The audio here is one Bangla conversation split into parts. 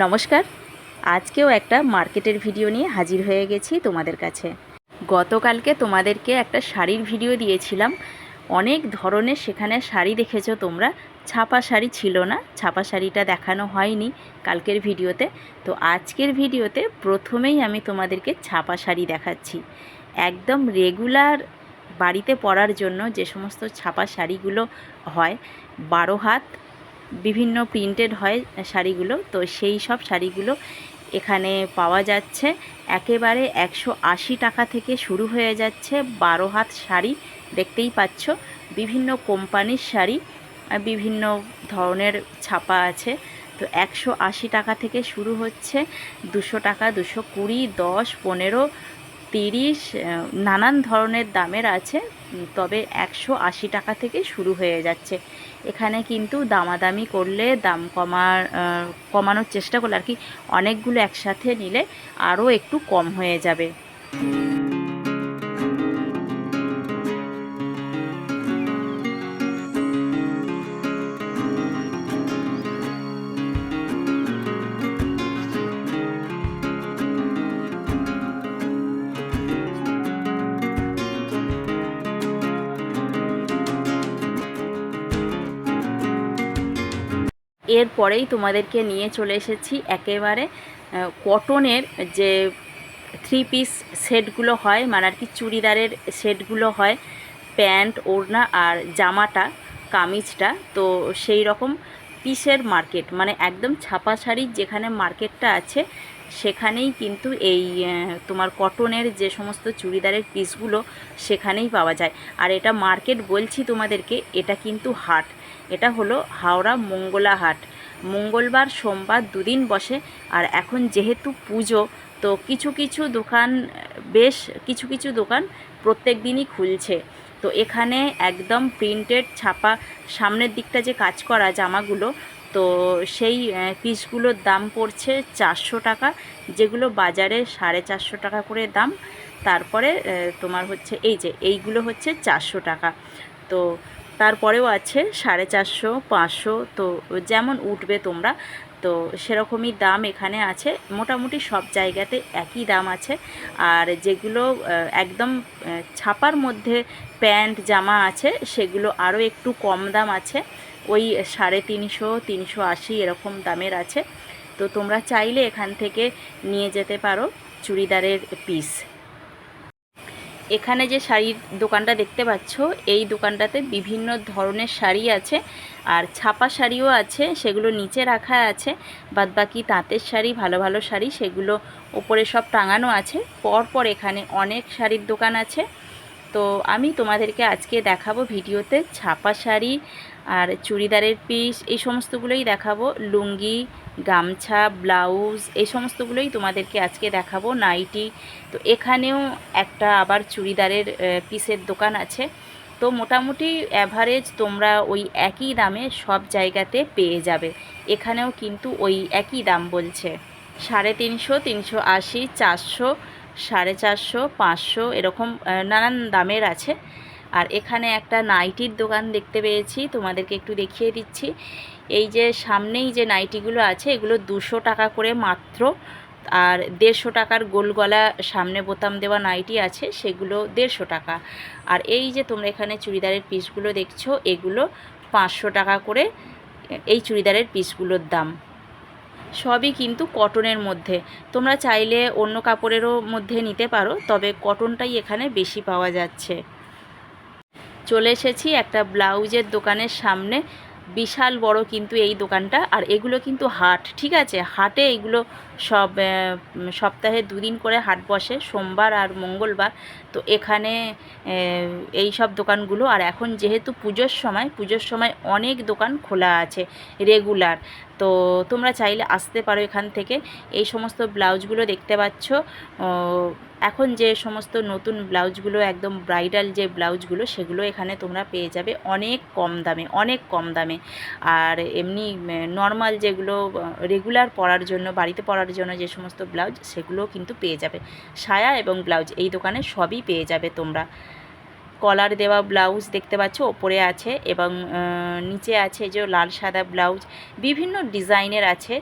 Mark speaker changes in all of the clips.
Speaker 1: নমস্কার। আজকেও একটা মার্কেটের ভিডিও নিয়ে হাজির হয়ে গেছি তোমাদের কাছে। গতকালকে তোমাদেরকে একটা শাড়ির ভিডিও দিয়েছিলাম। অনেক ধরনের সেখানে শাড়ি দেখেছ তোমরা। ছাপা শাড়ি ছিল না, ছাপা শাড়িটা দেখানো হয়নি কালকের ভিডিওতে। তো আজকের ভিডিওতে প্রথমেই আমি তোমাদেরকে ছাপা শাড়ি দেখাচ্ছি। একদম রেগুলার বাড়িতে পরার জন্য যে সমস্ত ছাপা শাড়িগুলো হয়, বারো হাত বিভিন্ন প্রিন্টেড হয় শাড়িগুলো। তো সেই সব শাড়িগুলো এখানে পাওয়া যাচ্ছে। একেবারে একশো আশি টাকা থেকে শুরু হয়ে যাচ্ছে বারো হাত শাড়ি, দেখতেই পাচ্ছ। বিভিন্ন কোম্পানির শাড়ি বিভিন্ন ধরনের ছাপা আছে। তো একশো আশি টাকা থেকে শুরু হচ্ছে। দুশো টাকা, দুশো কুড়ি, দশ, পনেরো তিরিশ নানান ধরনের দামের আছে তবে একশো আশি টাকা থেকে শুরু হয়ে যাচ্ছে। এখানে কিন্তু দামাদামি করলে দাম কমার কমানোর চেষ্টা করলে আর কি অনেকগুলো একসাথে নিলে আরও একটু কম হয়ে যাবে। এরপরেই তোমাদেরকে নিয়ে চলে এসেছি একেবারে কটনের যে থ্রি পিস সেটগুলো হয় মানে আর কি চুড়িদারের সেটগুলো হয়, প্যান্ট, ওড়না আর জামাটা, কামিজটা। তো সেই রকম পিসের মার্কেট মানে একদম ছাপা শাড়ির যেখানে মার্কেটটা আছে, সেখানেই কিন্তু এই তোমার কটনের যে সমস্ত চুড়িদারের পিসগুলো সেখানেই পাওয়া যায়। আর এটা মার্কেট বলছি তোমাদেরকে, এটা কিন্তু হাট এটা হলো হাওড়া মঙ্গলা হাট। মঙ্গলবার সোমবার দুদিন বসে, আর এখন যেহেতু পুজো, তো কিছু কিছু দোকান, বেশ কিছু কিছু দোকান প্রত্যেক দিনই খুলছে। তো এখানে একদম প্রিন্টেড ছাপা, সামনের দিকটা যে কাজ করা জামাগুলো, তো সেই পিসগুলোর দাম পড়ছে চারশো টাকা, যেগুলো বাজারে সাড়ে চারশো টাকা করে দাম। তারপরে তোমার হচ্ছে, এই যে, এইগুলো হচ্ছে চারশো টাকা। তো তারপরেও আছে সাড়ে চারশো, পাঁচশো, তো যেমন উঠবে তোমরা, তো সেরকমই দাম এখানে আছে। মোটামুটি সব জায়গাতে একই দাম আছে। আর যেগুলো একদম ছাপার মধ্যে প্যান্ট, জামা আছে, সেগুলো আরও একটু কম দাম আছে। ওই সাড়ে তিনশো তিনশো আশি এরকম দামের আছে। তো তোমরা চাইলে এখান থেকে নিয়ে যেতে পারো চুড়িদারের পিস। এখানে যে শাড়ির দোকানটা দেখতে পাচ্ছ, এই দোকানটাতে বিভিন্ন ধরনের শাড়ি আছে। আর ছাপা শাড়িও আছে, সেগুলো নিচে রাখা আছে। বাদবাকি তাঁতের শাড়ি, ভালো ভালো শাড়ি, সেগুলো ওপরে সব টাঙানো আছে। পরপর এখানে অনেক শাড়ির দোকান আছে। তো আমি তোমাদেরকে আজকে দেখাবো ভিডিওতে ছাপা শাড়ি আর চুড়িদারের পিস, এই সমস্তগুলোই দেখাবো। লুঙ্গি গামছা, ব্লাউজ, এই সমস্তগুলোই তোমাদেরকে আজকে দেখাবো, নাইটি। তো এখানেও একটা আবার চুড়িদারের পিসের দোকান আছে। তো মোটামুটি অ্যাভারেজ তোমরা ওই একই দামে সব জায়গাতে পেয়ে যাবে। এখানেও কিন্তু ওই একই দাম বলছে। সাড়ে তিনশো তিনশো আশি, চারশো, সাড়ে চারশো, পাঁচশো, এরকম নানান দামের আছে। আর এখানে একটা নাইটির দোকান দেখতে পেয়েছি, তোমাদেরকে একটু দেখিয়ে দিচ্ছি। এই যে সামনেই যে নাইটিগুলো আছে, এগুলো দুশো টাকা করে মাত্র। আর দেড়শো টাকার গোল গলা সামনে বোতাম দেওয়া নাইটি আছে, সেগুলো দেড়শো টাকা। আর এই যে তোমরা এখানে চুড়িদারের পিসগুলো দেখছ, এগুলো পাঁচশো টাকা করে এই চুড়িদারের পিসগুলোর দাম। সবই কিন্তু কটনের মধ্যে। তোমরা চাইলে অন্য কাপড়েরও মধ্যে নিতে পারো, তবে কটনটাই এখানে বেশি পাওয়া যাচ্ছে। চলে এসেছি একটা ব্লাউজের দোকানের সামনে। বিশাল বড় কিন্তু এই দোকানটা। আর এগুলো কিন্তু হাট, ঠিক আছে? হাটে এগুলো সব সপ্তাহে দুদিন করে হাট বসে, সোমবার আর মঙ্গলবার। তো এখানে এই সব দোকানগুলো। আর এখন যেহেতু পুজোর সময় পুজোর সময় অনেক দোকান খোলা আছে, রেগুলার। তো তোমরা চাইলে আসতে পারো এখান থেকে। এই সমস্ত ব্লাউজগুলো দেখতে পাচ্ছ। এখন যে সমস্ত নতুন ব্লাউজগুলো, একদম ব্রাইডাল যে ব্লাউজগুলো, সেগুলো এখানে তোমরা পেয়ে যাবে অনেক কম দামে, অনেক কম দামে। আর এমনি নর্মাল যেগুলো রেগুলার পরার জন্য, বাড়িতে পরার জন্য যে সমস্ত ব্লাউজ, সেগুলোও কিন্তু পেয়ে যাবে। সায়া এবং ব্লাউজ, এই দোকানে সবই পেয়ে যাবে তোমরা। কলার দেওয়া ব্লাউজ দেখতে পাচ্ছ, ওপরে আছে এবং নিচে আছে যে লাল সাদা ব্লাউজ, বিভিন্ন ডিজাইনের আছে।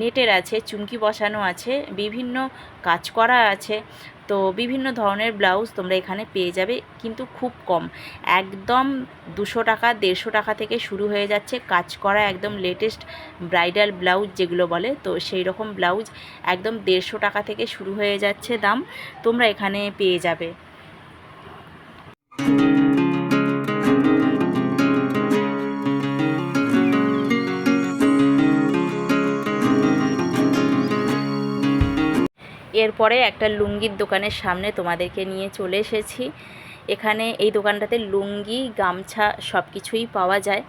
Speaker 1: নেটের আছে, চুমকি বসানো আছে, বিভিন্ন কাজ করা আছে। তো বিভিন্ন ধরনের ব্লাউজ তোমরা এখানে পেয়ে যাবে, কিন্তু খুব কম। একদম দুশো টাকা, দেড়শো টাকা থেকে শুরু হয়ে যাচ্ছে। কাজ করা একদম লেটেস্ট ব্রাইডাল ব্লাউজ যেগুলো বলে, তো সেই রকম ব্লাউজ একদম দেড়শো টাকা থেকে শুরু হয়ে যাচ্ছে দাম। তোমরা এখানে পেয়ে যাবে। এরপরে একটা লুঙ্গির দোকানের সামনে তোমাদেরকে নিয়ে চলে এসেছি। এখানে এই দোকানটাতে লুঙ্গি, গামছা সব কিছুই পাওয়া যায়,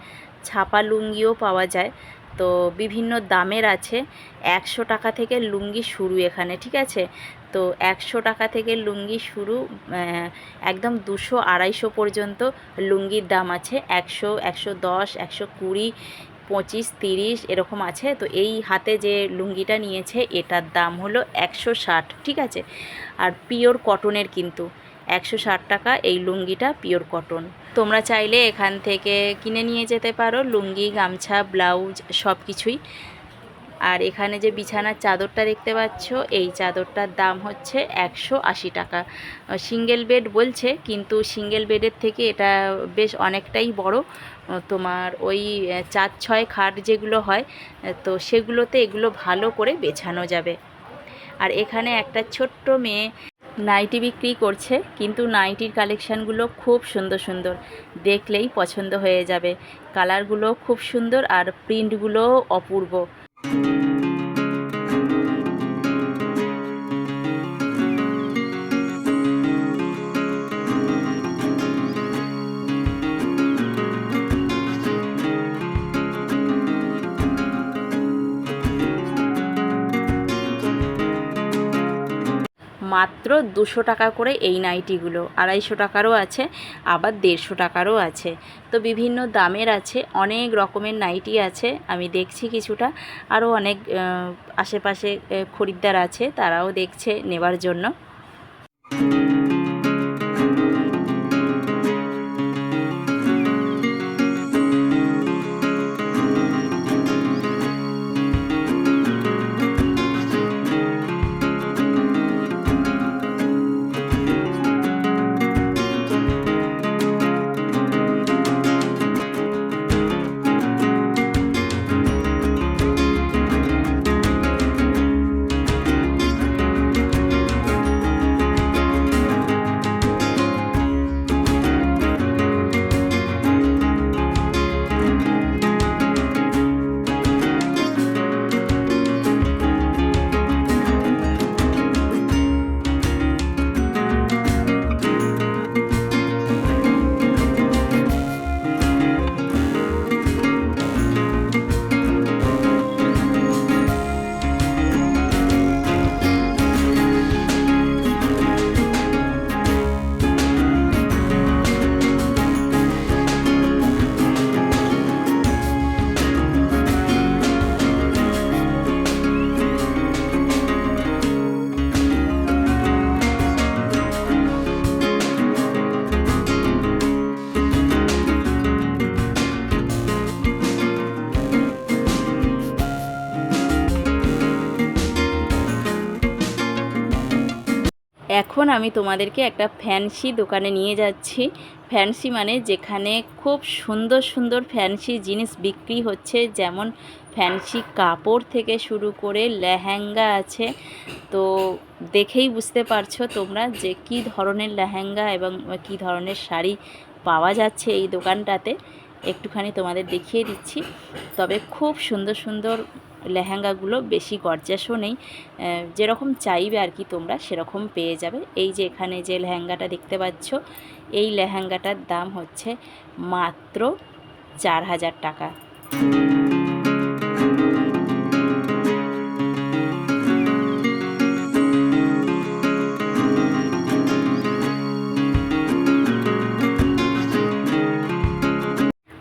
Speaker 1: ছাপা লুঙ্গিও পাওয়া যায়। তো বিভিন্ন দামের আছে। একশো টাকা থেকে লুঙ্গি শুরু এখানে, ঠিক আছে? তো একশো টাকা থেকে লুঙ্গি শুরু একদম দুশো আড়াইশো পর্যন্ত লুঙ্গির দাম আছে। একশো একশো দশ, একশো কুড়ি পঁচিশ, তিরিশ এরকম আছে। তো এই হাতে যে লুঙ্গিটা নিয়েছে, এটার দাম হলো একশো ষাট, ঠিক আছে? আর পিওর কটনের কিন্তু একশো ষাট টাকা এই লুঙ্গিটা পিওর কটন। তোমরা চাইলে এখান থেকে কিনে নিয়ে যেতে পারো। লুঙ্গি, গামছা, ব্লাউজ সব কিছুই আর এখানে যে বিছানার চাদরটা দেখতে পাচ্ছ, এই চাদরটার দাম হচ্ছে একশো আশি টাকা। সিঙ্গেল বেড বলছে, কিন্তু সিঙ্গেল বেডের থেকে এটা বেশ অনেকটাই বড়। তোমার ওই চার ছয় খাট যেগুলো হয় তো সেগুলোতে এগুলো ভালো করে বেছানো যাবে। আর এখানে একটা ছোট্ট মেয়ে নাইটি বিক্রি করছে, কিন্তু নাইটির কালেকশানগুলো খুব সুন্দর সুন্দর। দেখলেই পছন্দ হয়ে যাবে। কালারগুলো খুব সুন্দর আর প্রিন্টগুলোও অপূর্ব। মাত্র দুশো টাকা করে এই নাইটিগুলো। আড়াইশো টাকারও আছে, আবার দেড়শো টাকারও আছে। তো বিভিন্ন দামের আছে, অনেক রকমের নাইটি আছে, আমি দেখছি কিছুটা। আরও অনেক আশেপাশে খরিদ্দার আছে, তারাও দেখছে নেবার জন্য। এখন আমি তোমাদেরকে একটা ফ্যান্সি দোকানে নিয়ে যাচ্ছি। ফ্যান্সি মানে যেখানে খুব সুন্দর সুন্দর ফ্যান্সি জিনিস বিক্রি হচ্ছে। যেমন ফ্যান্সি কাপড় থেকে শুরু করে লেহেঙ্গা আছে। তো দেখেই বুঝতে পারছ তোমরা যে কী ধরনের লেহেঙ্গা এবং কী ধরনের শাড়ি পাওয়া যাচ্ছে এই দোকানটাতে। একটুখানি তোমাদের দেখিয়ে দিচ্ছি। তবে খুব সুন্দর সুন্দর লেহেঙ্গাগুলো বেশি গর্জাসও নেই। যেরকম চাইবে আর কি তোমরা সেরকম পেয়ে যাবে। এই যে এখানে যে লেহেঙ্গাটা দেখতে পাচ্ছ, এই লেহেঙ্গাটার দাম হচ্ছে মাত্র চার হাজার টাকা।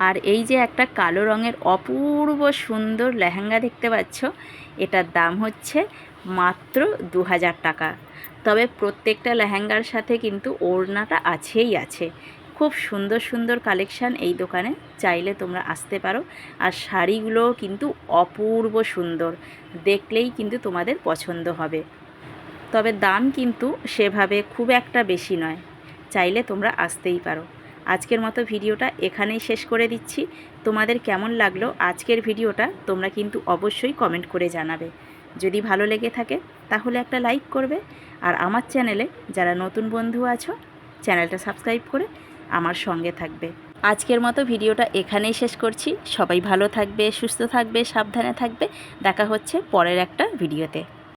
Speaker 1: আর এই যে একটা কালো রঙের অপূর্ব সুন্দর লেহেঙ্গা দেখতে পাচ্ছ, এটার দাম হচ্ছে মাত্র দু হাজার টাকা। তবে প্রত্যেকটা লেহেঙ্গার সাথে কিন্তু ওড়নাটা আছেই আছে। খুব সুন্দর সুন্দর কালেকশান এই দোকানে, চাইলে তোমরা আসতে পারো। আর শাড়িগুলোও কিন্তু অপূর্ব সুন্দর, দেখলেই কিন্তু তোমাদের পছন্দ হবে। তবে দাম কিন্তু সেভাবে খুব একটা বেশি নয়, চাইলে তোমরা আসতেই পারো। আজকের মতো ভিডিওটা এখানেই শেষ করে দিচ্ছি। তোমাদের কেমন লাগল আজকের ভিডিওটা তোমরা কিন্তু অবশ্যই কমেন্ট করে জানাবে। যদি ভালো লেগে থাকে তাহলে একটা লাইক করবে। আর আমার চ্যানেলে যারা নতুন বন্ধু আছো, চ্যানেলটা সাবস্ক্রাইব করে আমার সঙ্গে থাকবে। আজকের মতো ভিডিওটা এখানেই শেষ করছি। সবাই ভালো থাকবে, সুস্থ থাকবে, সাবধানে থাকবে। দেখা হচ্ছে পরের একটা ভিডিওতে।